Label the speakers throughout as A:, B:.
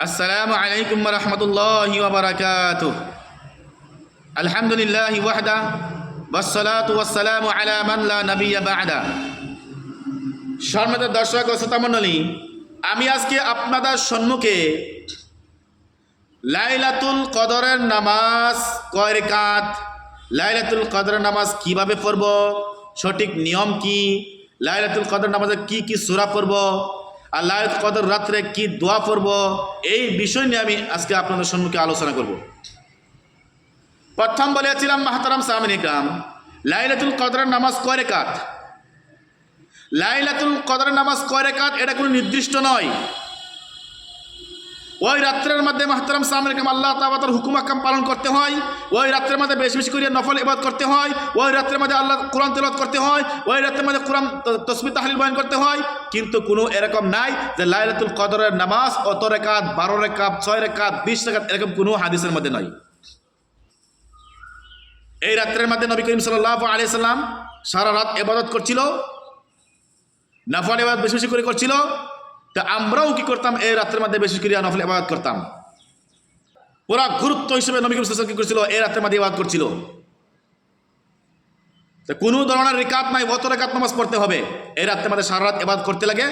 A: السلام عليكم ورحمة الله وبركاته الحمد لله وحده والصلاة والسلام على من لا نبي بعده সম্মানিত দর্শক ও শ্রোতামণ্ডলী আমি আজকে আপনাদের সম্মুখে লাইলাতুল কদরের নামাজ কয় রেখাত লাইলাতুল কদরের নামাজ কিভাবে পড়ব সঠিক নিয়ম কি লাইলাতুল কদর নামাজে কি কি সূরা পড়ব লাইলাতুল কদর রাত্রে কি দোয়া করব? এই বিষয় নিয়ে আমি আজকে আপনাদের সম্মুখে আলোচনা করব। প্রথম বলেছিলাম মাহাতারাম সামিন ইকরাম, লাইলাতুল কদরের নামাজ কয় রেখাত লাইলাতুল কদরের নামাজ কয় রেখাত এটা কোনো নির্দিষ্ট নয়। ওই রাত্রের মধ্যে মাহতারাম সামনে আল্লাহ তাবাতার হুকুম আকাম পালন করতে হয়। ওই রাত্রের মধ্যে বেশি বেশি করে নফল ইবাদ করতে হয়। ওই রাত্রের মধ্যে আল্লাহ কোরআন তেলত করতে হয়। ওই রাত্রের মধ্যে কোরআন তসমি তাহলিল বয়ন করতে হয়। কিন্তু কোনো এরকম নাই যে লাইলাতুল কদরের নামাজ অত রেখাত, বারো রেখাত, ছয় রেখাত, বিশ রেখাত এরকম কোনো হাদিসের মধ্যে নয় এই রাত্রের মধ্যে নবী করিম সাল্লাহ সাল্লাম সারা রাত এবাদত করছিল, নফল এবাদত বেশি বেশি করে করছিল। তা আমরাও কি করতাম? এই রাত্রের মধ্যে বেশি করে নফল ইবাদত করতাম। পুরা গুরুত্ব হিসেবে নবী করিম কি করছিল? এই রাত্রের মধ্যে ইবাদত করছিল। তা কোনো ধরনের রেকাত নাই, অত রেকাত নামাজ পড়তে হবে। এই রাত্রের মধ্যে সারা রাত ইবাদত করতে লাগে।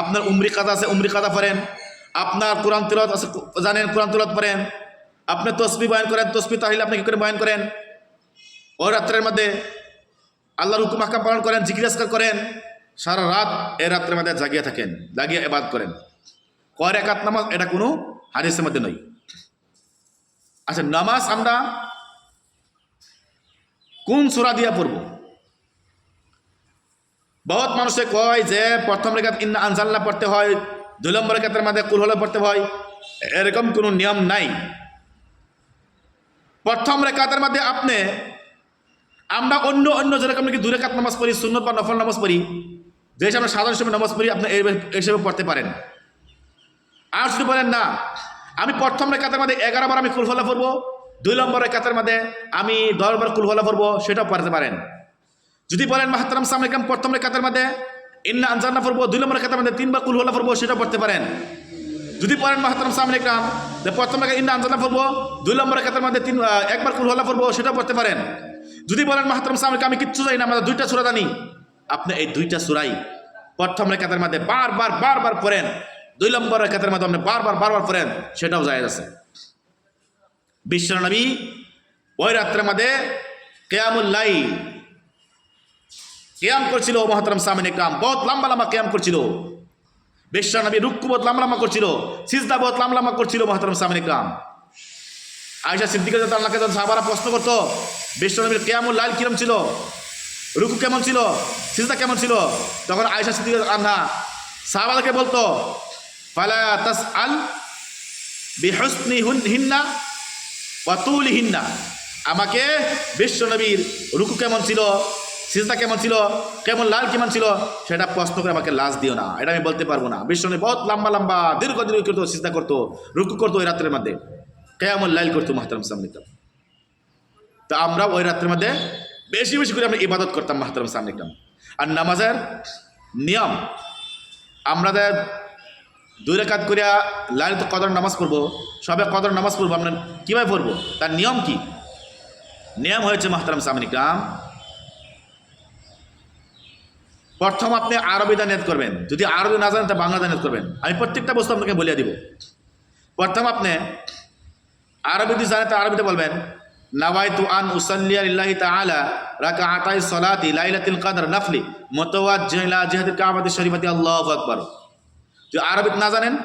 A: আপনার উমরি কাদা আছে, উমরি কাদা পড়েন। আপনার কোরআন তিলত আছে, জানেন কোরআন তিলত পড়েন। আপনি তসবি বয়ন করেন, তসবি তাহলে আপনি কি করে বয়ন করেন? ওই রাত্রের মধ্যে আল্লাহর হুকুম আকাম পালন করেন জিজ্ঞাসা করেন। সারা রাত এই রাত্রের মধ্যে জাগিয়ে থাকেন, জাগিয়ে এবাদ করেন। কয় একাত নামাজ? এটা কোনো হাদিসের মধ্যে নয়। আচ্ছা নামাজ আমরা কোন সুরা দিয়া পড়ব? বহুত মানুষে কয় যে, প্রথম রেখাত ইন্না আনজাল্লা পড়তে হয়, দুই নম্বর রেখাতের মধ্যে কুলহলে পড়তে হয়। এরকম কোনো নিয়ম নাই। প্রথম রেখাতের মধ্যে আপনি, আমরা অন্য অন্য যেরকম নাকি দূরে কাত নামাজ পড়ি শূন্য বা নফল নামাজ পড়ি যে হিসাবে সাধারণ হিসেবে নামাজ পড়ি, আপনি এই হিসেবে পড়তে পারেন। আর যদি বলেন না, আমি প্রথম রেখাতের মধ্যে এগারো বার আমি কুলফলা পড়ব, দুই নম্বর রেখাতের মধ্যে আমি দশ বার কুলফলা পড়ব, সেটাও পড়তে পারেন। যদি বলেন মাহাতারাম সামরিকাম প্রথম রেখাতের মধ্যে ইন্না আনজান্না পড়ব, দুই নম্বর রেখাতের মধ্যে তিনবার কুলফলা পড়ব, সেটাও পড়তে পারেন। যদি পড়েন মাহাতারাম সামরিকাম প্রথম রেখা ইন্না আনজান্না পড়ব, দুই নম্বর রেখাতের মধ্যে তিন একবার কুলফলা পড়ব, সেটাও পড়তে পারেন। যদি বলেন মাহাতারাম সামরিক আমি কিচ্ছু জানি না আমাদের দুইটা সুরা জানি। আপনি এই দুইটা সুরাই প্রথম রেখাতের মধ্যে বারবার বারবার পড়েন। দুই নম্বর রেখাতের মধ্যে আপনি বারবার বারবার পড়েন, সেটাও জায়েজ আছে। বিশ্বনবী ওই রাত্রের মধ্যে কেয়ামুল্লাই কেয়াম করছিল ও মহাতরম সামিনে কাম। বহুত লম্বা লম্বা কেয়াম করছিল। বিশ্বনবী রুক্কু বহুত লম্বা লম্বা করছিল। সিজদা বহুত লম্বা লম্বা করছিল মহাতরম সামিনে কাম। আয়সা সিদ্দিকা আল্লাহকে যখন সাহাবারা প্রশ্ন করতো, বিশ্বনবীর কেয়ামুল লাল কিরম ছিল? রুকু কেমন ছিল? সিজদা কেমন ছিল? তখন আয়সা সিদ্দিকা আন্না সাহাবাদাকে বলতো, ফালা তাস আল বিহসনি হিন্না অতুলি হিন্না আমাকে বিশ্বনবীর রুকু কেমন ছিল, সিজদা কেমন ছিল, কেমন লাল কেমন ছিল, সেটা প্রশ্ন করে আমাকে লাজ দিও না। এটা আমি বলতে পারব না। বিশ্বনবী বহুত লম্বা লম্বা দীর্ঘ দীর্ঘ করতো, সিজদা করতো, রুকু করতো ওই রাত্রের মধ্যে। কেমন লাইল করতো মাহতারাম সামনে তো আমরা ওই রাত্রের মধ্যে বেশি বেশি করে আমরা ইবাদত করতাম, মাহতারাম সামনে আর নামাজের নিয়ম আমাদের দুই রেখাত করিয়া লালিত কদর নামাজ পড়ব, সবে কদর নামাজ পড়ব, আমরা কীভাবে পড়ব? তার নিয়ম কি? নিয়ম হয়েছে, মাহতারাম সামনিকাম প্রথম আপনি আরবি দানিয়াত করবেন। যদি আরবি না জানেন, তা বাংলা দানিয়াত করবেন। আমি প্রত্যেকটা বস্তু আপনাকে বলিয়ে দিব। প্রথম আপনি আরবি যদি জানেন, তা আরবিতে বলবেন। নাওয়াইতু আন উসাল্লিয়া লিল্লাহি তাআলা রাকাআতাই সালাতি লাইলাতুল কদর নফলি মুতাওয়াজ্জিলা জিহাদিল কাবাতি শরীফাতি। আল্লাহু আকবার। যদি আরবিত না জানেন?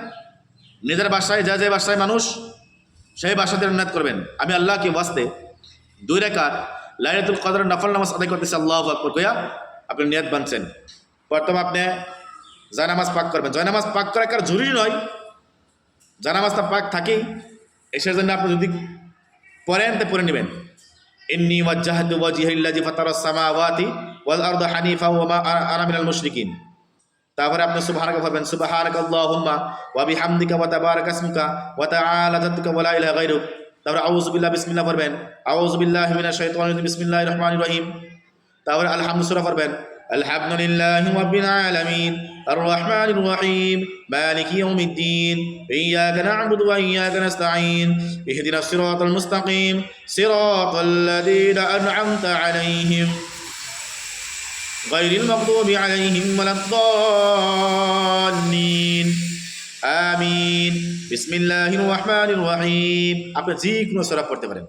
A: নিজের বাসায়, যা যে বাসায় মানুষ, সেই বাসাতে নিয়ত করবেন। আমি আল্লাহকে ওয়াস্তে দুই রেখাত লাইলাতুল কদর নফল নামাজ আদায় করতেছে, আল্লাহু আকবার কইয়া আপনি নিয়ত বানছেন। প্রথম আপনি জানামাজ পাক করবেন। জয়নামাজ পাক করা কার জরুরি নয়। জানামাজটা পাক থাকেই। এসের জন্য আপনি যদি পড়েন তো পড়ে নেবেন। ইন্নি ওয়াজ্জাহাতু ওয়াজহিল্লাযী ফাতারাস সামাওয়াতি ওয়াল আরদা হানিফা ওয়া মা আনা মিনাল মুশরিকিন। তারপরে আপনি সুবহানাকা বলবেন সুবহানাকা আল্লাহুম্মা ওয়া বিহামদিকা ওয়া তাবারাকা ইসমুকা ওয়া তাআলা জাদ্দুকা ওয়া লা ইলাহা গায়রুক। তারপরে আউযু বিল্লাহ, বিসমিল্লাহ পড়বেন। আউযু বিল্লাহি মিনাশ শাইতানির রাজিম, বিসমিল্লাহির রহমানির রহিম। তারপরে আলহামদু সূরা পড়বেন। الحمد لله رب العالمين الرحمن الرحيم مالك يوم الدين إياك نعبد وإياك نستعين اهدنا الصراط المستقيم صراط الذين أنعمت عليهم غير المغضوب عليهم ولا الضالين আমিন বিসমিল্লাহির রহমানির রহিম আপনি যে কোনো সূরা পড়তে পারেন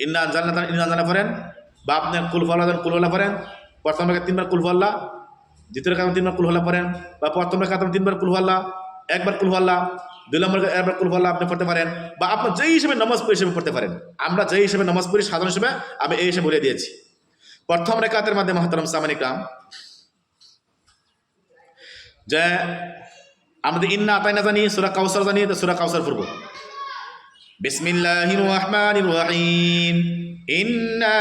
A: ইন্না জান্নাতান ইন্না জান্নাত পড়েন বা আপনি কুল ফলাদান কুল হলা পড়েন প্রথম রেখা তিনবার কুল হল্লা দ্বিতীয় রেখা তিনবার কুল হল্লা পড়েন বা প্রথম রেখা তিনবার কুল হল্লা একবার কুল হল্লা দুই নম্বর একবার কুল হল্লা আপনি পড়তে পারেন, বা আপনি যেই হিসেবে নামাজ পড়ি হিসেবে পড়তে পারেন, আমরা যেই হিসেবে নামাজ পড়ি সাধারণ হিসেবে আমি এই হিসেবে বলে দিয়েছি। প্রথম রেখাতের মাধ্যমে, মহতরম সামানিক রাম যে আমাদের ইন্না আতাই না জানি, সুরা কাউসার জানি, তো সুরা কাউসার পড়ব। বিসমিল্লাহির রহমানির রহিম। ইন্না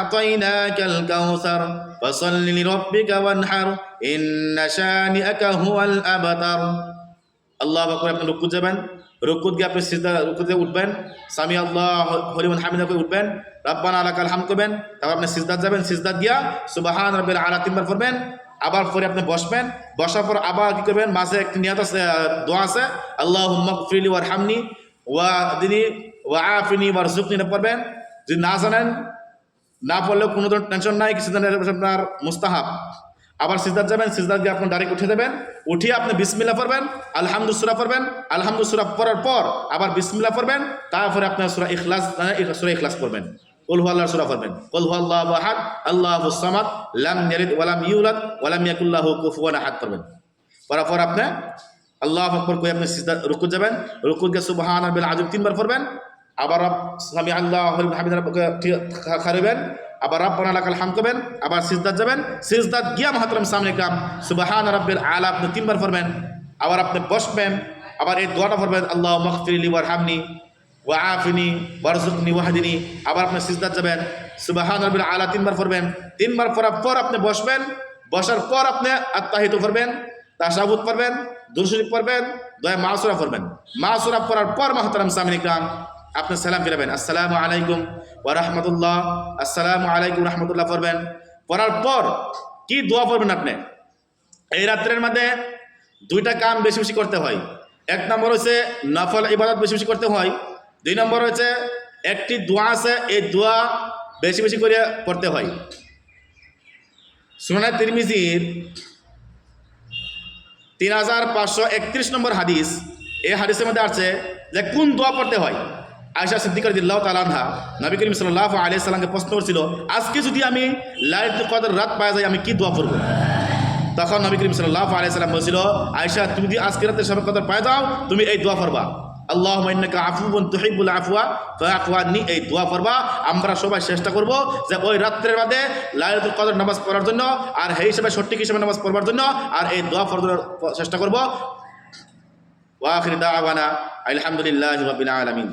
A: আ'তাইনাকাল কাউসার ফাসাল্লি লিরাব্বিকা ওয়ানহার ইন্না শানিআকা হুয়াল আবতার আল্লাহ আকবার আপনি রুকুত যাবেন রুকুত গিয়ে আপনি সিজদা রুকুতে উঠবেন। সামি আল্লাহ হলিমান হামিদা করে উঠবেন। রাব্বানা আলাকাল হাম করবেন। তারপর আপনি সিজদাত যাবেন সিজদাত গিয়া সুবাহান রাব্বিল আলা তিনবার পড়বেন। আবার পরে আপনি বসবেন। বসার পর আবার কি করবেন? মাঝে একটি নিয়ত আছে দোয়া আছে। আল্লাহ মকফিলি ওয়ার হামনি ওয়া দিনী, ওয়া আফিনি ওয়ার জুকনি পড়বেন। যদি না জানেন, না পড়লেও কোনো ধরনের টেনশন নাই কিছু আপনার মুস্তাহাব। আবার সিজদাত যাবেন, সিজদাত গিয়ে আপনি ডাইরেক্ট উঠে দেবেন। উঠিয়ে আপনি বিসমিল্লা পড়বেন আলহামদু সুরা পড়বেন আলহামদু সুরা পড়ার পর আবার বিসমিল্লা পড়বেন, তারপরে আপনার সুরা ইখলাস সুরা ইখলাস পড়বেন। কুল আল্লাহ সুরা পড়বেন। কুল আল্লাহ আহাদ আল্লাহুস সামাদ, লাম ইয়ালিদ ওয়া লাম ইউলাদ ওয়া লাম ইয়াকুল লাহু কুফুয়ান আহাদ পড়বেন। পড়ার পর আপনি আল্লাহ আকবর কই আপনি সিজদা রুকু যাবেন রুকু গিয়ে সুবহান রাব্বিল আযীম তিনবার পড়বেন আবার রব সামি আল্লাহ হামিদ রাব্বুকে খারিবেন, আবার রব্বানা লাকাল হামদ করবেন, আবার সিজদাত যাবেন সিজদাত গিয়া মাহতরম সামনে কাম সুবহান রাব্বিল আলা, আপনি তিনবার পড়বেন, আবার আপনি বসবেন, আবার এই দোয়াটা পড়বেন আল্লাহ মগফিরলি ওয়ারহামনি ওয়া আফিনি ওয়ারজুকনি ওয়াহদিনি, আবার আপনি সিজদাত যাবেন সুবহান রাব্বিল আলা, তিনবার পড়বেন, তিনবার পড়ার পর আপনি বসবেন, বসার পর আপনি আত্মাহিত করবেন তাসাবুত পড়বেন, দুরশরীফ পড়বেন দয়া মাসুরা পড়বেন, মাসুরা পড়ার পর মাহতারাম সামিন ইকরাম আপনি সালাম ফিরাবেন। আসসালামু আলাইকুম ওয়া রাহমাতুল্লাহ। আসসালামু আলাইকুম রাহমাতুল্লাহ পড়বেন। পড়ার পর কি দোয়া পড়বেন আপনি? এই রাত্রের মধ্যে দুইটা কাম বেশি বেশি করতে হয়। এক নম্বর হচ্ছে নফল ইবাদত বেশি বেশি করতে হয়। দুই নম্বর হচ্ছে একটি দোয়া আছে, এই দোয়া বেশি বেশি করে পড়তে হয়। সুনানা তিরমিজির তিন হাজার পাঁচশো একত্রিশ নম্বর হাদিস, এই হাদিসের মধ্যে আছে যে কোন দোয়া পড়তে হয়? আয়সা সিদ্দিকর দিল্লাহ তালানহা নবী করিম সাল্লাহ আলিয়া সাল্লামকে প্রশ্ন করছিল, আজকে যদি আমি লাইট কদর রাত পাওয়া যায় আমি কি দোয়া পড়ব তখন নবী করিম সাল্লাহ আলিয়া বলছিল আয়সা তুমি যদি আজকে রাতে সব কদর পাই দাও তুমি এই দোয়া পড়বা। আল্লাহ আফুবন তুহিবুল আফুয়া ফাকুয়ানি এই দোয়া পড়বা। আমরা সবাই চেষ্টা করব যে ওই রাত্রের বাদে লাইলাতুল কদর নামাজ পড়ার জন্য, আর সেই হিসেবে সঠিক হিসেবে নামাজ পড়বার জন্য, আর এই দোয়া পড়ার চেষ্টা করব। ওয়াখির দাওয়ানা আলহামদুলিল্লাহ রাব্বিল আলামিন।